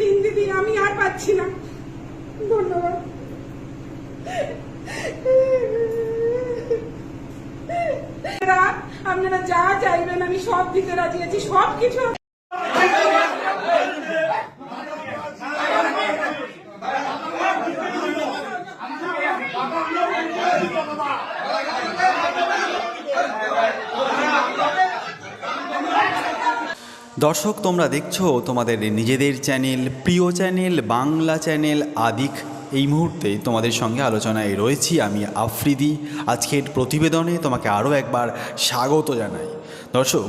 দিন দিদি, আমি আর পাচ্ছি না। ধন্যবাদ। আপনারা যা চাইবেন, আমি সব দিতে রাজি আছি সব কিছু দর্শক, তোমরা দেখছ তোমাদের নিজেদের চ্যানেল, প্রিয় চ্যানেল, বাংলা চ্যানেল আদিক। এই মুহূর্তে তোমাদের সঙ্গে আলোচনায় রয়েছি আমি আফ্রিদি। আজকের প্রতিবেদনে তোমাকে আরও একবার স্বাগত জানাই। দর্শক,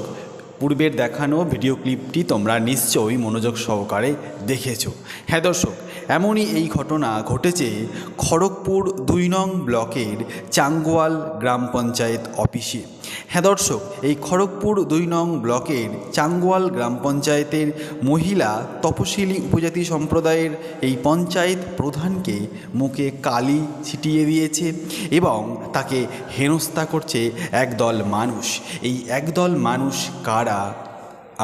পূর্বের দেখানো ভিডিও ক্লিপটি তোমরা নিশ্চয়ই মনোযোগ সহকারে দেখেছ। হ্যাঁ দর্শক, এমনই এই ঘটনা ঘটেছে খড়গপুর দুই নং ব্লকের চাঙ্গোয়াল গ্রাম পঞ্চায়েত অফিসে। হ্যাঁ দর্শক, এই খড়গপুর দুই নং ব্লকের চাঙ্গোয়াল গ্রাম পঞ্চায়েতের মহিলা তপশিলি উপজাতি সম্প্রদায়ের এই পঞ্চায়েত প্রধানকে মুখে কালি ছিটিয়ে দিয়েছে এবং তাকে হেনস্থা করছে একদল মানুষ। এই একদল মানুষ কারা?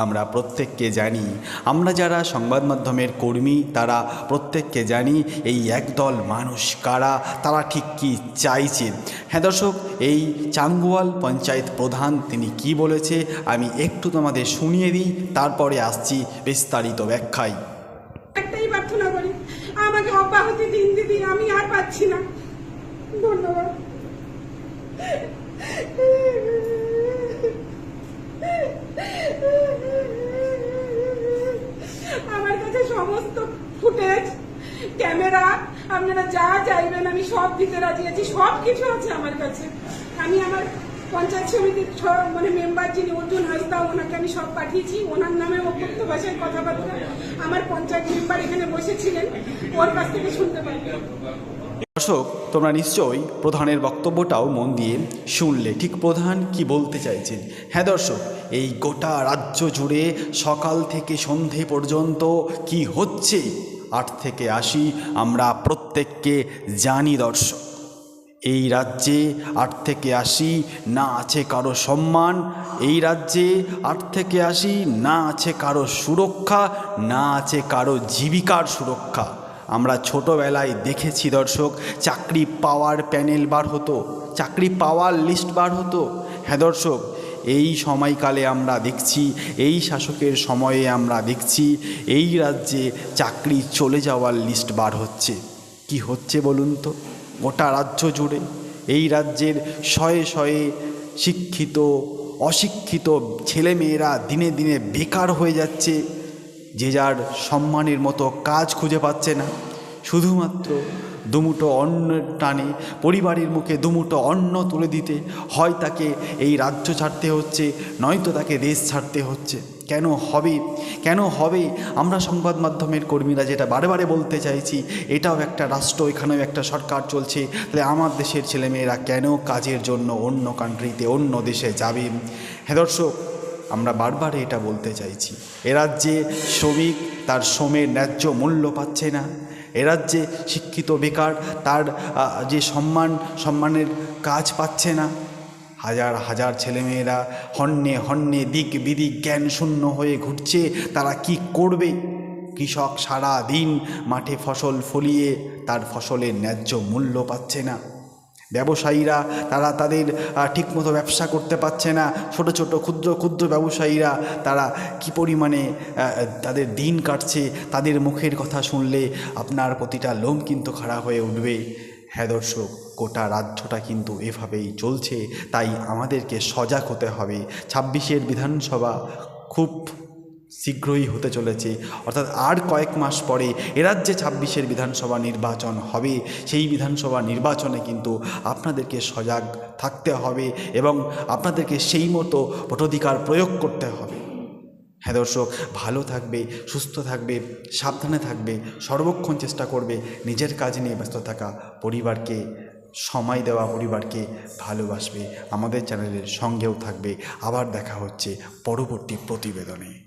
আমরা প্রত্যেককে জানি। আমরা যারা সংবাদ মাধ্যমের কর্মী, তারা প্রত্যেককে জানি এই একদল মানুষ কারা, তারা ঠিক কী চাইছে। হ্যাঁ দর্শক, এই চাঙ্গুয়াল পঞ্চায়েত প্রধান তিনি কি বলেছে, আমি একটু তোমাদের শুনিয়ে দিই, তারপরে আসছি বিস্তারিত ব্যাখ্যায়। একটাই প্রার্থনা করি, আমাকে অব্যাহতি দিন দিদি, আমি আর পাচ্ছি না। ধন্যবাদ আমার কাছে সমস্ত ফুটেজ, ক্যামেরা, আপনারা যা চাইবেন, আমি সব দিতে রাজি আছি সব কিছু আছে আমার কাছে। আমি আমার পঞ্চায়েত সমিতির মানে মেম্বার যিনি অর্জুন হাসদা, ওনাকে আমি সব পাঠিয়েছি। ওনার নামে অভ্যক্ত ভাষায় কথাবার্তা। আমার পঞ্চায়েত মেম্বার এখানে বসেছিলেন। ওর কাছ থেকে শুনতে পাই দর্শক, তোমরা নিশ্চয়ই প্রধানের বক্তব্যটাও মন দিয়ে শুনলে। ঠিক প্রধান কি বলতে চাইছেন? হ্যাঁ দর্শক, এই গোটা রাজ্য জুড়ে সকাল থেকে সন্ধে পর্যন্ত কি হচ্ছে? আট থেকে আশি আমরা প্রত্যেককে জানি দর্শক। এই রাজ্যে আট থেকে আশি, না আছে কারও সম্মান। এই রাজ্যে আট থেকে আশি, না আছে কারও সুরক্ষা, না আছে কারও জীবিকার সুরক্ষা। আমরা ছোটোবেলায় দেখেছি দর্শক, চাকরি পাওয়ার প্যানেল বার হতো, চাকরি পাওয়ার লিস্ট বার হতো। হ্যাঁ দর্শক, এই সময়কালে আমরা দেখছি, এই শাসকের সময়ে আমরা দেখছি, এই রাজ্যে চাকরি চলে যাওয়ার লিস্ট বার হচ্ছে। কি হচ্ছে বলুন তো? গোটা রাজ্য জুড়ে। এই রাজ্যের শয়ে শয়ে শিক্ষিত, অশিক্ষিত ছেলেমেয়েরা দিনে দিনে বেকার হয়ে যাচ্ছে। যে যার সম্মানের মতো কাজ খুঁজে পাচ্ছে না। শুধুমাত্র দুমুটো অন্ন টানে পরিবারের মুখে দুমুটো অন্ন তুলে দিতে। হয় তাকে এই রাজ্য ছাড়তে হচ্ছে, নয়তো তাকে দেশ ছাড়তে হচ্ছে। কেন হবে? কেন হবে? আমরা সংবাদ মাধ্যমের কর্মীরা যেটা বারে বলতে চাইছি, এটাও একটা রাষ্ট্র, এখানেও একটা সরকার চলছে। তাহলে আমার দেশের ছেলেমেয়েরা কেন কাজের জন্য অন্য কান্ট্রিতে অন্য দেশে যাবে? হ্যাঁ দর্শক, আমরা বারবার এটা বলতে চাইছি। এ রাজ্যে শ্রমিক তার শ্রমের ন্যায্য মূল্য পাচ্ছে না। এ রাজ্যে শিক্ষিত বেকার তার যে সম্মান, সম্মানের কাজ পাচ্ছে না। হাজার হাজার ছেলেমেয়েরা হন্যে হন্যে দিক বিদিক জ্ঞান শূন্য হয়ে ঘুরছে, তারা কি করবে? কৃষক সারা দিন মাঠে ফসল ফলিয়ে তার ফসলের ন্যায্য মূল্য পাচ্ছে না। ব্যবসায়ীরা, তারা তাদের ঠিকমতো ব্যবসা করতে পারছে না। ছোট ছোট ক্ষুদ্র ক্ষুদ্র ব্যবসায়ীরা, তারা কি পরিমাণে তাদের দিন কাটছে, তাদের মুখের কথা শুনলে আপনার প্রতিটা লোম কিন্তু খাড়া হয়ে উঠবে। হ্যাঁ দর্শক গোটা রাজ্যটা কিন্তু এভাবেই চলছে, তাই আমাদেরকে সজাগ হতে হবে। ছাব্বিশের বিধানসভা খুব শীঘ্রই হতে চলেছে, অর্থাৎ আর কয়েক মাস পরে এরাজ্যে ছাব্বিশের বিধানসভা নির্বাচন হবে। সেই বিধানসভা নির্বাচনে কিন্তু আপনাদেরকে সজাগ থাকতে হবে এবং আপনাদেরকে সেই মতো ভোটাধিকার প্রয়োগ করতে হবে। হ্যাঁ দর্শক, ভালো থাকবে, সুস্থ থাকবে, সাবধানে থাকবে, সর্বক্ষণ চেষ্টা করবে নিজের কাজ নিয়ে ব্যস্ত থাকা পরিবারকে, সময় দেওয়া পরিবারকে ভালোবাসবে। আমাদের চ্যানেলের সঙ্গেও থাকবে। আবার দেখা হচ্ছে পরবর্তী প্রতিবেদনে।